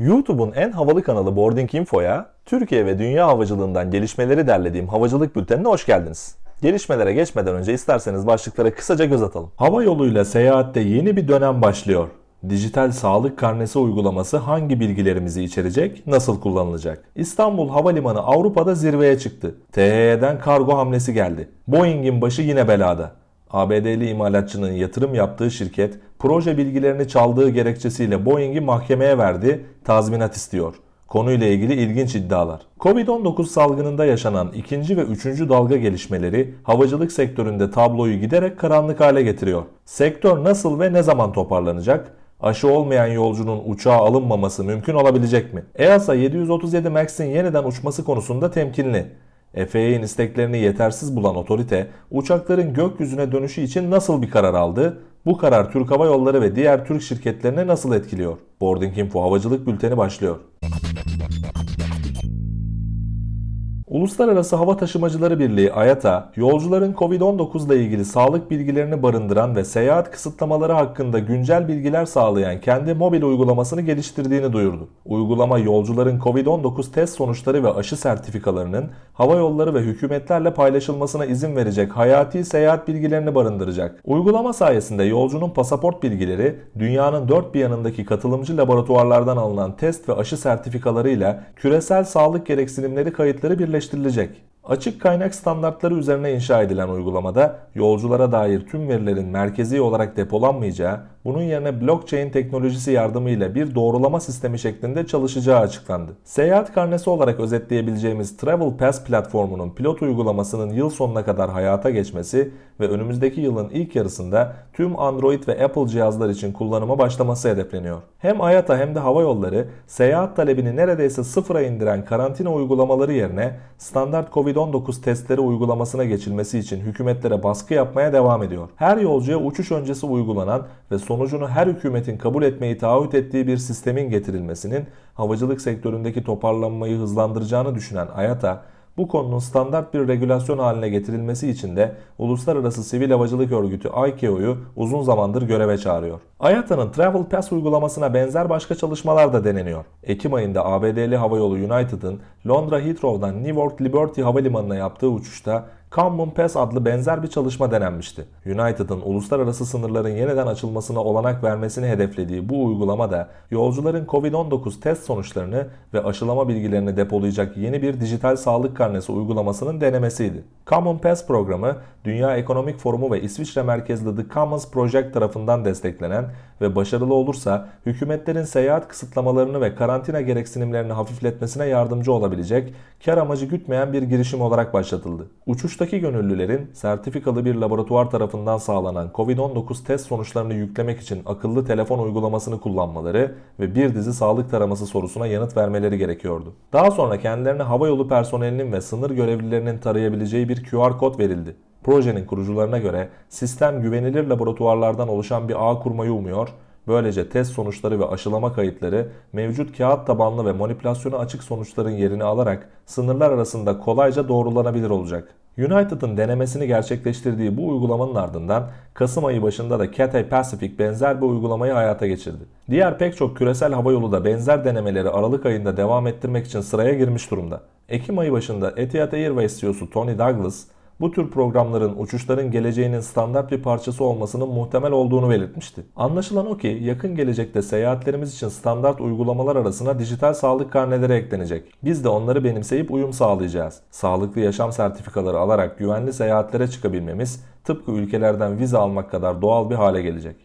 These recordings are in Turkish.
YouTube'un en havalı kanalı Boarding Info'ya Türkiye ve dünya havacılığından gelişmeleri derlediğim havacılık bültenine hoş geldiniz. Gelişmelere geçmeden önce isterseniz başlıklara kısaca göz atalım. Hava yoluyla seyahatte yeni bir dönem başlıyor. Dijital sağlık karnesi uygulaması hangi bilgilerimizi içerecek, nasıl kullanılacak? İstanbul Havalimanı Avrupa'da zirveye çıktı. THY'den kargo hamlesi geldi. Boeing'in başı yine belada. ABD'li imalatçının yatırım yaptığı şirket proje bilgilerini çaldığı gerekçesiyle Boeing'i mahkemeye verdi, tazminat istiyor. Konuyla ilgili ilginç iddialar. Covid-19 salgınında yaşanan ikinci ve üçüncü dalga gelişmeleri havacılık sektöründe tabloyu giderek karanlık hale getiriyor. Sektör nasıl ve ne zaman toparlanacak? Aşı olmayan yolcunun uçağa alınmaması mümkün olabilecek mi? EASA 737 MAX'in yeniden uçması konusunda temkinli. FAA'nin isteklerini yetersiz bulan otorite uçakların gökyüzüne dönüşü için nasıl bir karar aldı? Bu karar Türk Hava Yolları ve diğer Türk şirketlerine nasıl etkiliyor? Boarding Info Havacılık Bülteni başlıyor. Uluslararası Hava Taşımacıları Birliği IATA, yolcuların Covid-19 ile ilgili sağlık bilgilerini barındıran ve seyahat kısıtlamaları hakkında güncel bilgiler sağlayan kendi mobil uygulamasını geliştirdiğini duyurdu. Uygulama yolcuların Covid-19 test sonuçları ve aşı sertifikalarının hava yolları ve hükümetlerle paylaşılmasına izin verecek hayati seyahat bilgilerini barındıracak. Uygulama sayesinde yolcunun pasaport bilgileri dünyanın dört bir yanındaki katılımcı laboratuvarlardan alınan test ve aşı sertifikalarıyla küresel sağlık gereksinimleri kayıtları birleştirilecek birleştirilecek. Açık kaynak standartları üzerine inşa edilen uygulamada yolculara dair tüm verilerin merkezi olarak depolanmayacağı, bunun yerine blockchain teknolojisi yardımıyla bir doğrulama sistemi şeklinde çalışacağı açıklandı. Seyahat karnesi olarak özetleyebileceğimiz Travel Pass platformunun pilot uygulamasının yıl sonuna kadar hayata geçmesi ve önümüzdeki yılın ilk yarısında tüm Android ve Apple cihazlar için kullanıma başlaması hedefleniyor. Hem IATA hem de hava yolları seyahat talebini neredeyse sıfıra indiren karantina uygulamaları yerine standart Covid-19 testleri uygulamasına geçilmesi için hükümetlere baskı yapmaya devam ediyor. Her yolcuya uçuş öncesi uygulanan ve sonucunu her hükümetin kabul etmeyi taahhüt ettiği bir sistemin getirilmesinin havacılık sektöründeki toparlanmayı hızlandıracağını düşünen IATA, bu konunun standart bir regülasyon haline getirilmesi için de Uluslararası Sivil Havacılık Örgütü ICAO'yu uzun zamandır göreve çağırıyor. IATA'nın Travel Pass uygulamasına benzer başka çalışmalar da deneniyor. Ekim ayında ABD'li havayolu United'ın Londra Heathrow'dan Newark Liberty Havalimanı'na yaptığı uçuşta Common Pass adlı benzer bir çalışma denenmişti. United'ın uluslararası sınırların yeniden açılmasına olanak vermesini hedeflediği bu uygulama da yolcuların Covid-19 test sonuçlarını ve aşılama bilgilerini depolayacak yeni bir dijital sağlık karnesi uygulamasının denemesiydi. Common Pass programı Dünya Ekonomik Forumu ve İsviçre merkezli The Commons Project tarafından desteklenen ve başarılı olursa hükümetlerin seyahat kısıtlamalarını ve karantina gereksinimlerini hafifletmesine yardımcı olabilecek, kar amacı gütmeyen bir girişim olarak başlatıldı. Uçuştaki gönüllülerin sertifikalı bir laboratuvar tarafından sağlanan COVID-19 test sonuçlarını yüklemek için akıllı telefon uygulamasını kullanmaları ve bir dizi sağlık taraması sorusuna yanıt vermeleri gerekiyordu. Daha sonra kendilerine havayolu personelinin ve sınır görevlilerinin tarayabileceği bir QR kod verildi. Projenin kurucularına göre sistem güvenilir laboratuvarlardan oluşan bir ağ kurmayı umuyor, böylece test sonuçları ve aşılama kayıtları mevcut kağıt tabanlı ve manipülasyona açık sonuçların yerini alarak sınırlar arasında kolayca doğrulanabilir olacak. United'ın denemesini gerçekleştirdiği bu uygulamanın ardından Kasım ayı başında da Cathay Pacific benzer bir uygulamayı hayata geçirdi. Diğer pek çok küresel havayolu da benzer denemeleri Aralık ayında devam ettirmek için sıraya girmiş durumda. Ekim ayı başında Etihad Airways CEO'su Tony Douglas, bu tür programların uçuşların geleceğinin standart bir parçası olmasının muhtemel olduğunu belirtmişti. Anlaşılan o ki yakın gelecekte seyahatlerimiz için standart uygulamalar arasına dijital sağlık karneleri eklenecek. Biz de onları benimseyip uyum sağlayacağız. Sağlıklı yaşam sertifikaları alarak güvenli seyahatlere çıkabilmemiz tıpkı ülkelerden vize almak kadar doğal bir hale gelecek.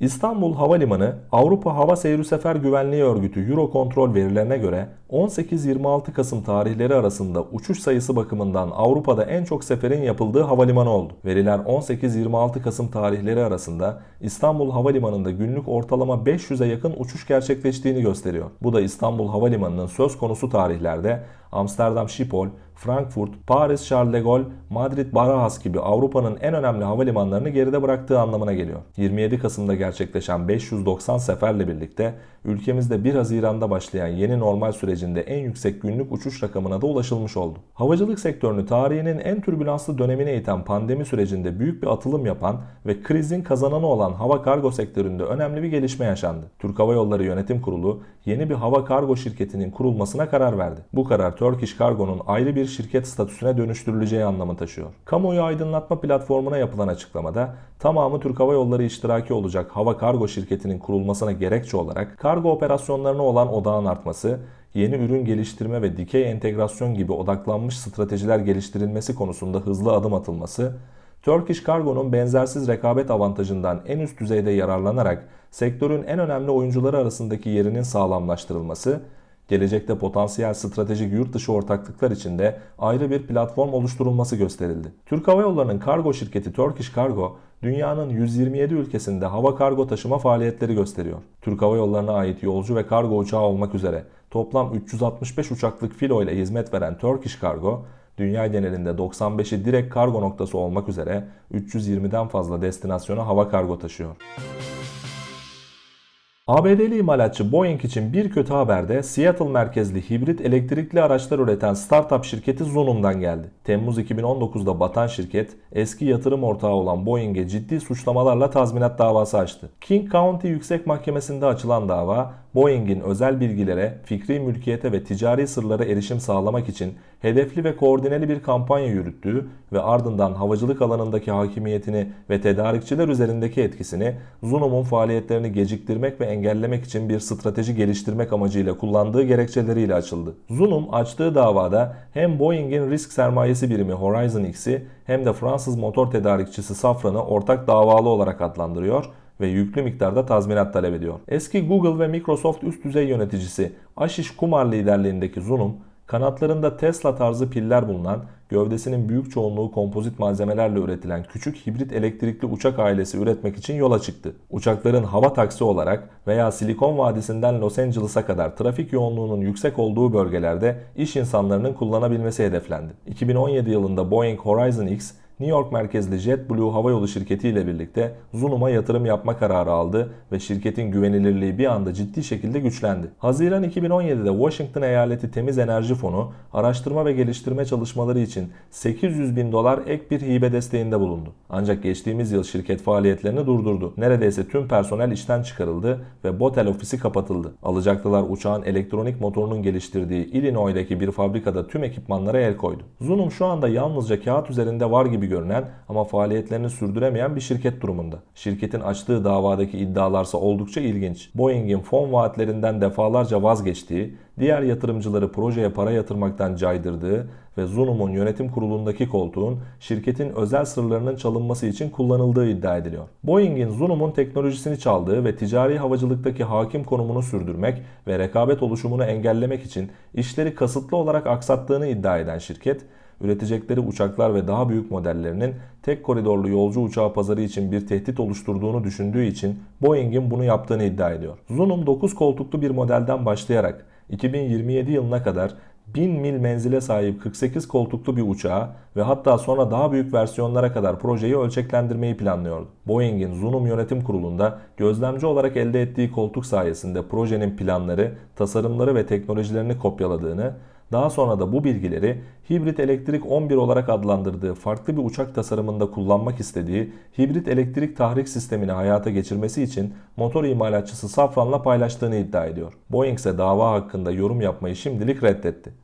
İstanbul Havalimanı Avrupa Hava Seyri Sefer Güvenliği Örgütü Eurocontrol verilerine göre 18-26 Kasım tarihleri arasında uçuş sayısı bakımından Avrupa'da en çok seferin yapıldığı havalimanı oldu. Veriler 18-26 Kasım tarihleri arasında İstanbul Havalimanı'nda günlük ortalama 500'e yakın uçuş gerçekleştiğini gösteriyor. Bu da İstanbul Havalimanı'nın söz konusu tarihlerde Amsterdam Schiphol, Frankfurt, Paris Charles de Gaulle, Madrid Barajas gibi Avrupa'nın en önemli havalimanlarını geride bıraktığı anlamına geliyor. 27 Kasım'da gerçekleşen 590 seferle birlikte ülkemizde 1 Haziran'da başlayan yeni normal sürecinde en yüksek günlük uçuş rakamına da ulaşılmış oldu. Havacılık sektörünü tarihinin en türbülanslı dönemine iten pandemi sürecinde büyük bir atılım yapan ve krizin kazananı olan hava kargo sektöründe önemli bir gelişme yaşandı. Türk Hava Yolları Yönetim Kurulu yeni bir hava kargo şirketinin kurulmasına karar verdi. Bu karar Turkish Cargo'nun ayrı bir şirket statüsüne dönüştürüleceği anlamı taşıyor. Kamuoyu aydınlatma platformuna yapılan açıklamada tamamı Türk Hava Yolları iştiraki olacak hava kargo şirketinin kurulmasına gerekçe olarak kargo operasyonlarına olan odağın artması, yeni ürün geliştirme ve dikey entegrasyon gibi odaklanmış stratejiler geliştirilmesi konusunda hızlı adım atılması, Turkish Cargo'nun benzersiz rekabet avantajından en üst düzeyde yararlanarak sektörün en önemli oyuncuları arasındaki yerinin sağlamlaştırılması, gelecekte potansiyel stratejik yurt dışı ortaklıklar için de ayrı bir platform oluşturulması gösterildi. Türk Hava Yolları'nın kargo şirketi Turkish Cargo, dünyanın 127 ülkesinde hava kargo taşıma faaliyetleri gösteriyor. Türk Hava Yolları'na ait yolcu ve kargo uçağı olmak üzere toplam 365 uçaklık filo ile hizmet veren Turkish Cargo, dünya genelinde 95'i direkt kargo noktası olmak üzere 320'den fazla destinasyona hava kargo taşıyor. ABD'li imalatçı Boeing için bir kötü haber de Seattle merkezli hibrit elektrikli araçlar üreten startup şirketi Zunum'dan geldi. Temmuz 2019'da batan şirket eski yatırım ortağı olan Boeing'e ciddi suçlamalarla tazminat davası açtı. King County Yüksek Mahkemesi'nde açılan dava Boeing'in özel bilgilere, fikri mülkiyete ve ticari sırlara erişim sağlamak için hedefli ve koordineli bir kampanya yürüttüğü ve ardından havacılık alanındaki hakimiyetini ve tedarikçiler üzerindeki etkisini Zunum'un faaliyetlerini geciktirmek ve engellemek için bir strateji geliştirmek amacıyla kullandığı gerekçeleriyle açıldı. Zunum açtığı davada hem Boeing'in risk sermayesi birimi Horizon X'i hem de Fransız motor tedarikçisi Safran'ı ortak davalı olarak adlandırıyor ve yüklü miktarda tazminat talep ediyor. Eski Google ve Microsoft üst düzey yöneticisi Ashish Kumar liderliğindeki Zunum, kanatlarında Tesla tarzı piller bulunan, gövdesinin büyük çoğunluğu kompozit malzemelerle üretilen küçük hibrit elektrikli uçak ailesi üretmek için yola çıktı. Uçakların hava taksi olarak veya Silikon Vadisi'nden Los Angeles'a kadar trafik yoğunluğunun yüksek olduğu bölgelerde iş insanlarının kullanabilmesi hedeflendi. 2017 yılında Boeing Horizon X New York merkezli JetBlue Havayolu şirketi ile birlikte Zunum'a yatırım yapma kararı aldı ve şirketin güvenilirliği bir anda ciddi şekilde güçlendi. Haziran 2017'de Washington Eyaleti Temiz Enerji Fonu araştırma ve geliştirme çalışmaları için 800 bin dolar ek bir hibe desteğinde bulundu. Ancak geçtiğimiz yıl şirket faaliyetlerini durdurdu. Neredeyse tüm personel işten çıkarıldı ve Botel ofisi kapatıldı. Alacaklılar uçağın elektronik motorunun geliştirdiği Illinois'daki bir fabrikada tüm ekipmanlara el koydu. Zunum şu anda yalnızca kağıt üzerinde var gibi görünen ama faaliyetlerini sürdüremeyen bir şirket durumunda. Şirketin açtığı davadaki iddialarsa oldukça ilginç. Boeing'in fon vaatlerinden defalarca vazgeçtiği, diğer yatırımcıları projeye para yatırmaktan caydırdığı ve Zunum'un yönetim kurulundaki koltuğun şirketin özel sırlarının çalınması için kullanıldığı iddia ediliyor. Boeing'in Zunum'un teknolojisini çaldığı ve ticari havacılıktaki hakim konumunu sürdürmek ve rekabet oluşumunu engellemek için işleri kasıtlı olarak aksattığını iddia eden şirket, üretecekleri uçaklar ve daha büyük modellerinin tek koridorlu yolcu uçağı pazarı için bir tehdit oluşturduğunu düşündüğü için Boeing'in bunu yaptığını iddia ediyor. Zunum 9 koltuklu bir modelden başlayarak 2027 yılına kadar 1000 mil menzile sahip 48 koltuklu bir uçağı ve hatta sonra daha büyük versiyonlara kadar projeyi ölçeklendirmeyi planlıyordu. Boeing'in Zunum Yönetim Kurulu'nda gözlemci olarak elde ettiği koltuk sayesinde projenin planları, tasarımları ve teknolojilerini kopyaladığını, daha sonra da bu bilgileri hibrit elektrik 11 olarak adlandırdığı farklı bir uçak tasarımında kullanmak istediği hibrit elektrik tahrik sistemini hayata geçirmesi için motor imalatçısı Safran'la paylaştığını iddia ediyor. Boeing ise dava hakkında yorum yapmayı şimdilik reddetti.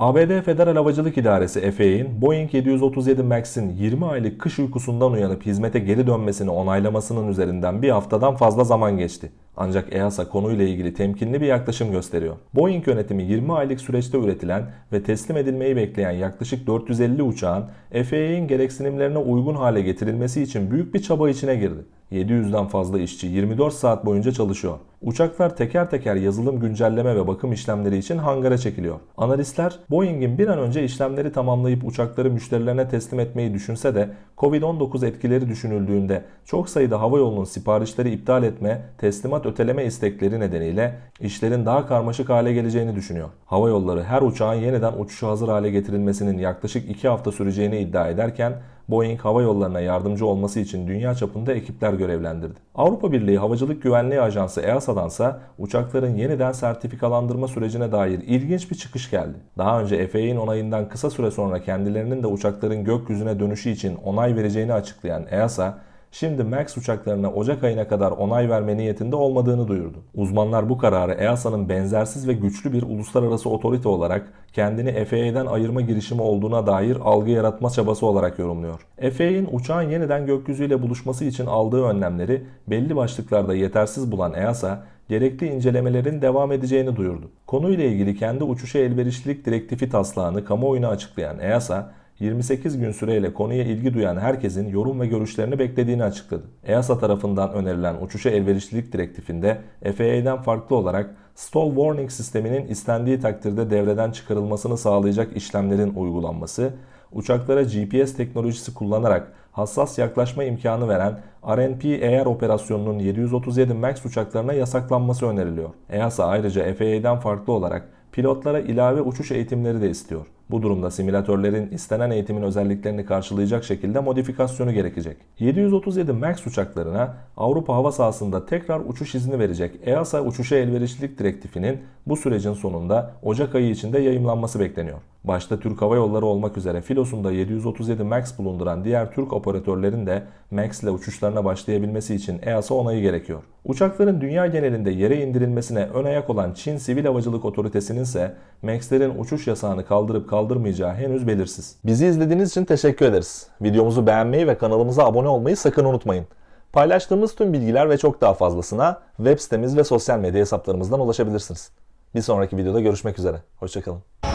ABD Federal Havacılık İdaresi FAA'nin Boeing 737 MAX'in 20 aylık kış uykusundan uyanıp hizmete geri dönmesini onaylamasının üzerinden bir haftadan fazla zaman geçti. Ancak EASA konuyla ilgili temkinli bir yaklaşım gösteriyor. Boeing yönetimi 20 aylık süreçte üretilen ve teslim edilmeyi bekleyen yaklaşık 450 uçağın FAA'nin gereksinimlerine uygun hale getirilmesi için büyük bir çaba içine girdi. 700'den fazla işçi 24 saat boyunca çalışıyor. Uçaklar teker teker yazılım güncelleme ve bakım işlemleri için hangara çekiliyor. Analistler Boeing'in bir an önce işlemleri tamamlayıp uçakları müşterilerine teslim etmeyi düşünse de Covid-19 etkileri düşünüldüğünde çok sayıda hava yolunun siparişleri iptal etme, teslimat öteleme istekleri nedeniyle işlerin daha karmaşık hale geleceğini düşünüyor. Hava yolları her uçağın yeniden uçuşa hazır hale getirilmesinin yaklaşık 2 hafta süreceğini iddia ederken Boeing hava yollarına yardımcı olması için dünya çapında ekipler görevlendirdi. Avrupa Birliği Havacılık Güvenliği Ajansı EASA'dansa uçakların yeniden sertifikalandırma sürecine dair ilginç bir çıkış geldi. Daha önce FAA'nin onayından kısa süre sonra kendilerinin de uçakların gökyüzüne dönüşü için onay vereceğini açıklayan EASA, şimdi MAX uçaklarına Ocak ayına kadar onay verme niyetinde olmadığını duyurdu. Uzmanlar bu kararı EASA'nın benzersiz ve güçlü bir uluslararası otorite olarak kendini FAA'den ayırma girişimi olduğuna dair algı yaratma çabası olarak yorumluyor. FAA'nin uçağın yeniden gökyüzüyle buluşması için aldığı önlemleri belli başlıklarda yetersiz bulan EASA, gerekli incelemelerin devam edeceğini duyurdu. Konuyla ilgili kendi uçuşa elverişlilik direktifi taslağını kamuoyuna açıklayan EASA, 28 gün süreyle konuya ilgi duyan herkesin yorum ve görüşlerini beklediğini açıkladı. EASA tarafından önerilen uçuşa elverişlilik direktifinde FAA'den farklı olarak stall warning sisteminin istendiği takdirde devreden çıkarılmasını sağlayacak işlemlerin uygulanması, uçaklara GPS teknolojisi kullanarak hassas yaklaşma imkanı veren RNP-AR operasyonunun 737 MAX uçaklarına yasaklanması öneriliyor. EASA ayrıca FAA'den farklı olarak pilotlara ilave uçuş eğitimleri de istiyor. Bu durumda simülatörlerin istenen eğitimin özelliklerini karşılayacak şekilde modifikasyonu gerekecek. 737 MAX uçaklarına Avrupa hava sahasında tekrar uçuş izni verecek EASA uçuşa elverişlilik direktifinin bu sürecin sonunda Ocak ayı içinde yayımlanması bekleniyor. Başta Türk Hava Yolları olmak üzere filosunda 737 MAX bulunduran diğer Türk operatörlerin de MAX ile uçuşlarına başlayabilmesi için EASA onayı gerekiyor. Uçakların dünya genelinde yere indirilmesine ön ayak olan Çin Sivil Havacılık Otoritesi'nin ise MAX'lerin uçuş yasağını kaldırıp kaldırmayacağı henüz belirsiz. Bizi izlediğiniz için teşekkür ederiz. Videomuzu beğenmeyi ve kanalımıza abone olmayı sakın unutmayın. Paylaştığımız tüm bilgiler ve çok daha fazlasına web sitemiz ve sosyal medya hesaplarımızdan ulaşabilirsiniz. Bir sonraki videoda görüşmek üzere. Hoşçakalın.